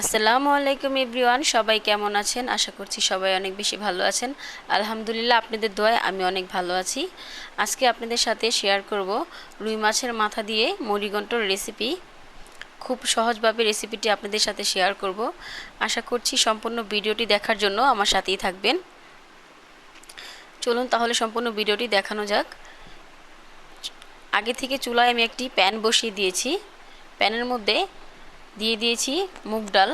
আসসালামু আলাইকুম এভরিওয়ান, সবাই কেমন আছেন? আশা করছি সবাই অনেক বেশি ভালো আছেন। আলহামদুলিল্লাহ, আপনাদের দোয়ায় আমি অনেক ভালো আছি। আজকে আপনাদের সাথে শেয়ার করব রুই মাছের মাথা দিয়ে মুড়িঘণ্টর রেসিপি খুব সহজভাবে রেসিপিটি আপনাদের সাথে শেয়ার করব। আশা করছি সম্পূর্ণ ভিডিওটি দেখার জন্য আমার সাথেই থাকবেন। চলুন তাহলে সম্পূর্ণ ভিডিওটি দেখানো যাক। আগে থেকে চুলায় আমি একটি প্যান বসিয়ে দিয়েছি। প্যানের মধ্যে দিয়ে দিয়েছি মুগ ডাল।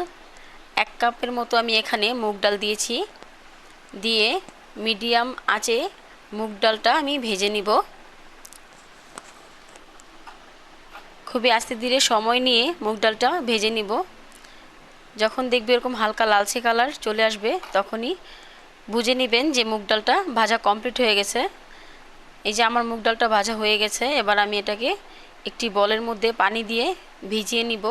এক কাপের মতো আমি এখানে মুগ ডাল দিয়েছি। দিয়ে মিডিয়াম আঁচে মুগ ডালটা আমি ভেজে নিব। খুবই আস্তে ধীরে সময় নিয়ে মুগ ডালটা ভেজে নিব। যখন দেখবে এরকম হালকা লালচে কালার চলে আসবে, তখনই বুঝে নেবেন যে মুগ ডালটা ভাজা কমপ্লিট হয়ে গেছে। এই যে আমার মুগ ডালটা ভাজা হয়ে গেছে, এবার আমি এটাকে একটি বলের মধ্যে পানি দিয়ে ভিজিয়ে নিব।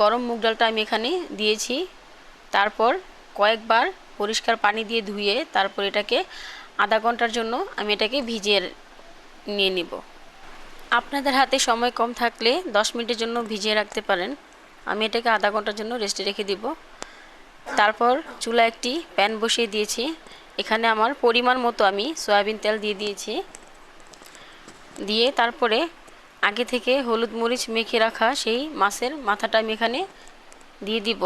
গরম মুগ ডালটা আমি এখানে দিয়েছি। তারপর কয়েকবার পরিষ্কার পানি দিয়ে ধুয়ে তারপর এটাকে আধা ঘণ্টার জন্য আমি এটাকে ভিজিয়ে নিয়ে নিব। আপনাদের হাতে সময় কম থাকলে দশ মিনিটের জন্য ভিজিয়ে রাখতে পারেন। আমি এটাকে আধা ঘণ্টার জন্য রেস্টে রেখে দিব। তারপর চুলা একটি প্যান বসিয়ে দিয়েছি। এখানে আমার পরিমাণ মতো আমি সয়াবিন তেল দিয়ে দিয়েছি। দিয়ে তারপরে আগে থেকে হলুদ মরিচ মেখে রাখা সেই মাছের মাথাটা আমি এখানে দিয়ে দিব।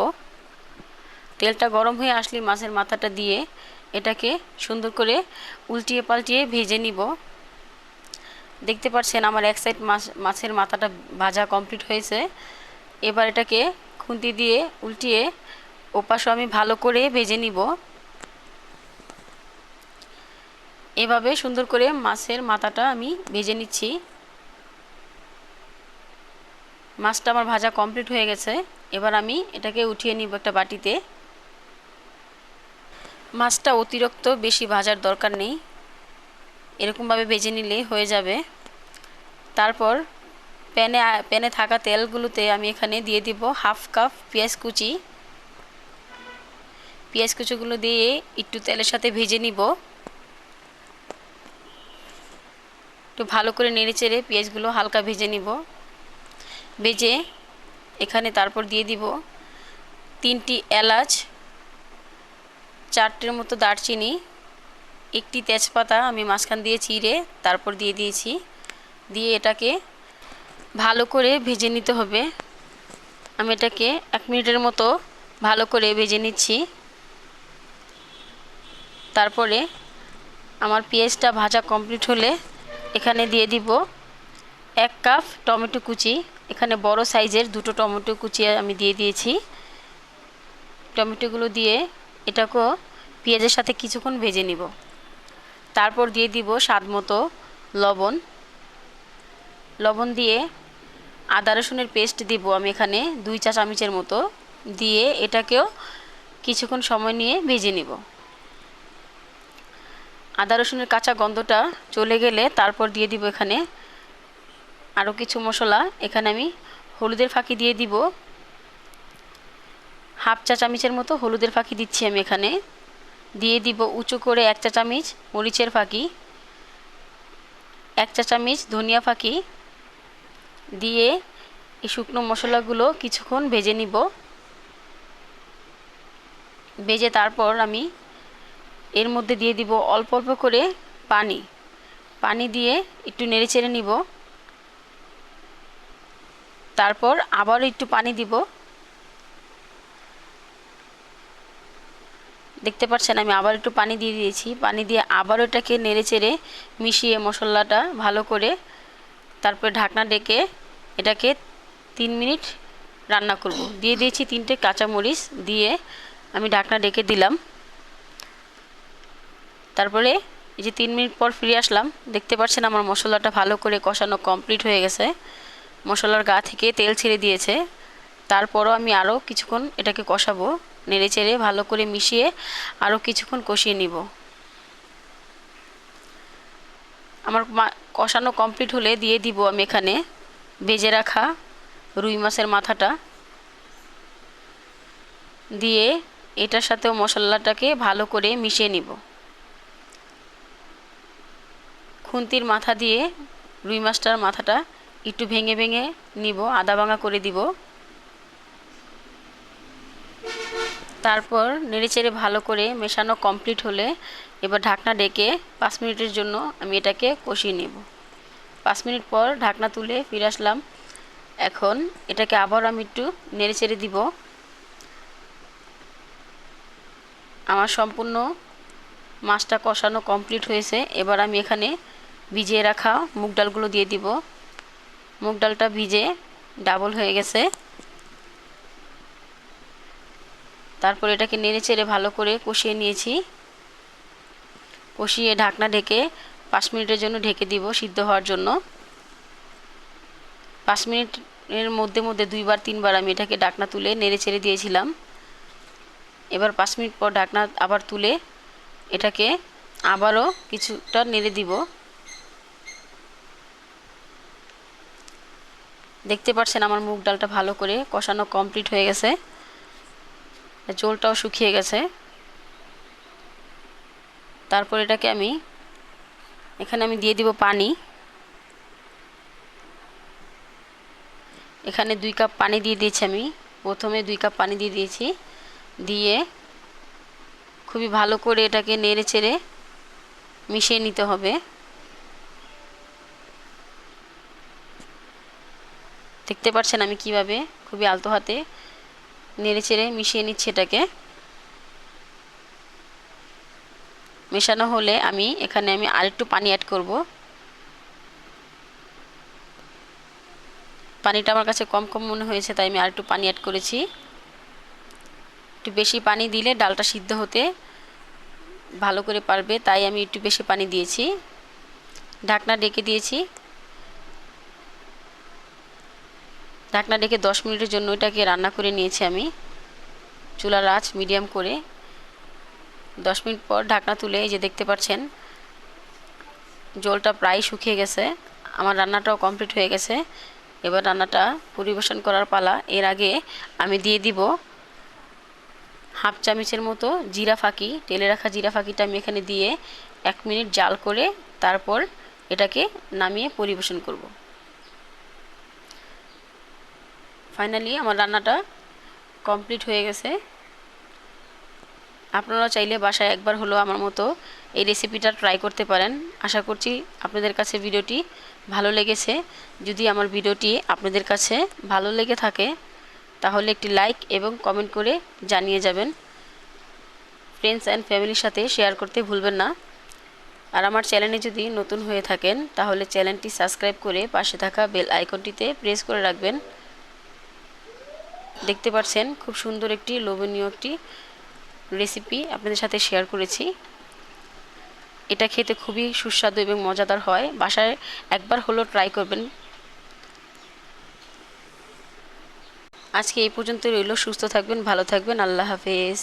তেলটা গরম হয়ে আসলে মাছের মাথাটা দিয়ে এটাকে সুন্দর করে উল্টিয়ে পাল্টিয়ে ভেজে নিব। দেখতে পাচ্ছেন আমার এক সাইড মাছ, মাছের মাথাটা ভাজা কমপ্লিট হয়েছে। এবার এটাকে খুন্তি দিয়ে উল্টিয়ে ওপাশও আমি ভালো করে ভেজে নিব। এভাবে সুন্দর করে মাছের মাথাটা আমি ভেজে নিচ্ছি। মাছটা আমার ভাজা কমপ্লিট হয়ে গেছে। এবার আমি এটাকে উঠিয়ে নিব একটা বাটিতে। মাছটা অতিরিক্ত বেশি ভাজার দরকার নেই। এরকমভাবে ভেজে নিলে হয়ে যাবে। তারপর প্যানে প্যানে থাকা তেলগুলোতে আমি এখানে দিয়ে দিব হাফ কাপ পেঁয়াজ কুচি। পেঁয়াজ কুচিগুলো দিয়ে একটু তেলের সাথে ভেজে নিব। একটু ভালো করে নেড়ে চেড়ে পেঁয়াজগুলো হালকা ভেজে নিব। ভেজে এখানে তারপর দিয়ে দিব তিনটি এলাচ, চারটের মতো দারচিনি, একটি তেজপাতা, আমি মাঝখান দিয়ে চিড়ে তারপর দিয়ে দিয়েছি। দিয়ে এটাকে ভালো করে ভেজে নিতে হবে। আমি এটাকে এক মিনিটের মতো ভালো করে ভেজে নিচ্ছি। তারপরে আমার পেঁয়াজটা ভাজা কমপ্লিট হলে এখানে দিয়ে দিব এক কাপ টমেটো কুচি। এখানে বড় সাইজের দুটো টমেটো কুচি আমি দিয়ে দিয়েছি। টমেটোগুলো দিয়ে এটাকেও পেঁয়াজের সাথে কিছুক্ষণ ভেজে নিব। তারপর দিয়ে দিব স্বাদ মতো লবণ। লবণ দিয়ে আদা রসুনের পেস্ট দিব আমি এখানে দুই চা চামচের মতো। দিয়ে এটাকেও কিছুক্ষণ সময় নিয়ে ভেজে নিব। আদা রসুনের কাঁচা গন্ধটা চলে গেলে তারপর দিয়ে দিব এখানে আরও কিছু মশলা এখানে আমি হলুদের ফাঁকি দিয়ে দিব। হাফ চা চামচের মতো হলুদের ফাঁকি দিচ্ছি আমি এখানে। দিয়ে দিব উঁচু করে এক চা চামচ মরিচের ফাঁকি। এক চা চামচ ধনিয়া ফাঁকি। দিয়ে এই শুকনো মশলাগুলো কিছুক্ষণ ভেজে নিব। ভেজে তারপর আমি এর মধ্যে দিয়ে দিব অল্প অল্প করে পানি। পানি দিয়ে একটু নেড়ে চেড়ে নিব। তারপর আবারও একটু পানি দিব। দেখতে পাচ্ছেন, আমি আবার একটু পানি দিয়ে দিয়েছি। পানি দিয়ে আবার এটাকে নেড়ে চেড়ে মিশিয়ে মশলাটা ভালো করে তারপরে ঢাকনা ডেকে এটাকে তিন মিনিট রান্না করব। দিয়ে দিয়েছি তিনটে কাঁচামরিচ দিয়ে আমি ঢাকনা ডেকে দিলাম। তারপরে এই যে তিন মিনিট পর ফিরে আসলাম। দেখতে পাচ্ছেন, আমার মশলাটা ভালো করে কষানো কমপ্লিট হয়ে গেছে। মশলার গা থেকে তেল ছেড়ে দিয়েছে। তারপরও আমি আরও কিছুক্ষণ এটাকে কষাবো, নেড়ে চেড়ে ভালো করে মিশিয়ে আরও কিছুক্ষণ কষিয়ে নিব। আমার কষানো কমপ্লিট হলে দিয়ে দিব আমি এখানে বেজে রাখা রুই মাছের মাথাটা। দিয়ে এটার সাথেও মশলাটাকে ভালো করে মিশিয়ে নিব। খুন্তির মাথা দিয়ে রুই মাছটার মাথাটা একটু ভেঙে ভেঙে নিব, আদা ভাঙা করে দিব। তারপর নেড়েচেড়ে ভালো করে মেশানো কমপ্লিট হলে এবার ঢাকনা ডেকে পাঁচ মিনিটের জন্য আমি এটাকে কষিয়ে নেব। পাঁচ মিনিট পর ঢাকনা তুলে ফিরে আসলাম। এখন এটাকে আবার আমি একটু নেড়েচেড়ে দিব। আমার সম্পূর্ণ মাছটা কষানো কমপ্লিট হয়েছে। এবার আমি এখানে ভিজিয়ে রাখা মুগ ডালগুলো দিয়ে দিব। মুগ ডালটা ভিজে ডাবল হয়ে গেছে। তারপর এটাকে নেড়ে চেড়ে ভালো করে কষিয়ে নিয়েছি। কষিয়ে ঢাকনা ঢেকে পাঁচ মিনিটের জন্য ঢেকে দিব সিদ্ধ হওয়ার জন্য। পাঁচ মিনিটের মধ্যে মধ্যে দুইবার, তিনবার আমি এটাকে ঢাকনা তুলে নেড়ে চেড়ে দিয়েছিলাম। এবার পাঁচ মিনিট পর ঢাকনা আবার তুলে এটাকে আবারও কিছুটা নেড়ে দিব। দেখতে পাচ্ছেন আমার মুগ ডালটা ভালো করে কষানো কমপ্লিট হয়ে গেছে। জলটাও শুকিয়ে গেছে। তারপর এটাকে আমি, এখানে আমি দিয়ে দিব পানি। এখানে দুই কাপ পানি দিয়ে দিয়েছি আমি। প্রথমে দুই কাপ পানি দিয়ে দিয়েছি। দিয়ে খুবই ভালো করে এটাকে নেড়ে চেড়ে মিশিয়ে নিতে হবে। দেখতে পাচ্ছেন আমি কীভাবে? খুবই আলতো হাতে নেড়ে চেড়ে মিশিয়ে নিচ্ছি এটাকে। মেশানো হলে আমি এখানে আমি আরেকটু পানি অ্যাড করব। পানিটা আমার কাছে কম কম মনে হয়েছে, তাই আমি আরেকটু পানি অ্যাড করেছি। একটু বেশি পানি দিলে ডালটা সিদ্ধ হতে ভালো করে পারবে, তাই আমি একটু বেশি পানি দিয়েছি। ঢাকনা ডেকে দিয়েছি। ঢাকনা ডেকে দশ মিনিটের জন্য এটাকে রান্না করে নিয়েছি আমি। চুলার আঁচ মিডিয়াম করে দশ মিনিট পর ঢাকনা তুলে এই যে দেখতে পাচ্ছেন, জলটা প্রায় শুকিয়ে গেছে। আমার রান্নাটাও কমপ্লিট হয়ে গেছে। এবার রান্নাটা পরিবেশন করার পালা। এর আগে আমি দিয়ে দিব হাফ চামচের মতো জিরা ফাঁকি তেলে রাখা জিরা ফাঁকিটা আমি এখানে দিয়ে এক মিনিট জাল করে তারপর এটাকে নামিয়ে পরিবেশন করব। ফাইনালি আমার রান্নাটা কমপ্লিট হয়ে গেছে। আপনারা চাইলে বাসায় একবার হলো আমার মতো এই রেসিপিটা ট্রাই করতে পারেন। আশা করছি আপনাদের কাছে ভিডিওটি ভালো লেগেছে। যদি আমার ভিডিওটি আপনাদের কাছে ভালো লেগে থাকে, তাহলে একটি লাইক এবং কমেন্ট করে জানিয়ে যাবেন। ফ্রেন্ডস অ্যান্ড ফ্যামিলির সাথে শেয়ার করতে ভুলবেন না। আর আমার চ্যানেলে যদি নতুন হয়ে থাকেন, তাহলে চ্যানেলটি সাবস্ক্রাইব করে পাশে থাকা বেল আইকনটিতে প্রেস করে রাখবেন। দেখতে পাচ্ছেন খুব সুন্দর একটি, লোভনীয় একটি রেসিপি আপনাদের সাথে শেয়ার করেছি। এটা খেতে খুবই সুস্বাদু এবং মজাদার হয়। বাসায় একবার হলো ট্রাই করবেন। আজকে এই পর্যন্ত রইল। সুস্থ থাকবেন, ভালো থাকবেন। আল্লাহ হাফেজ।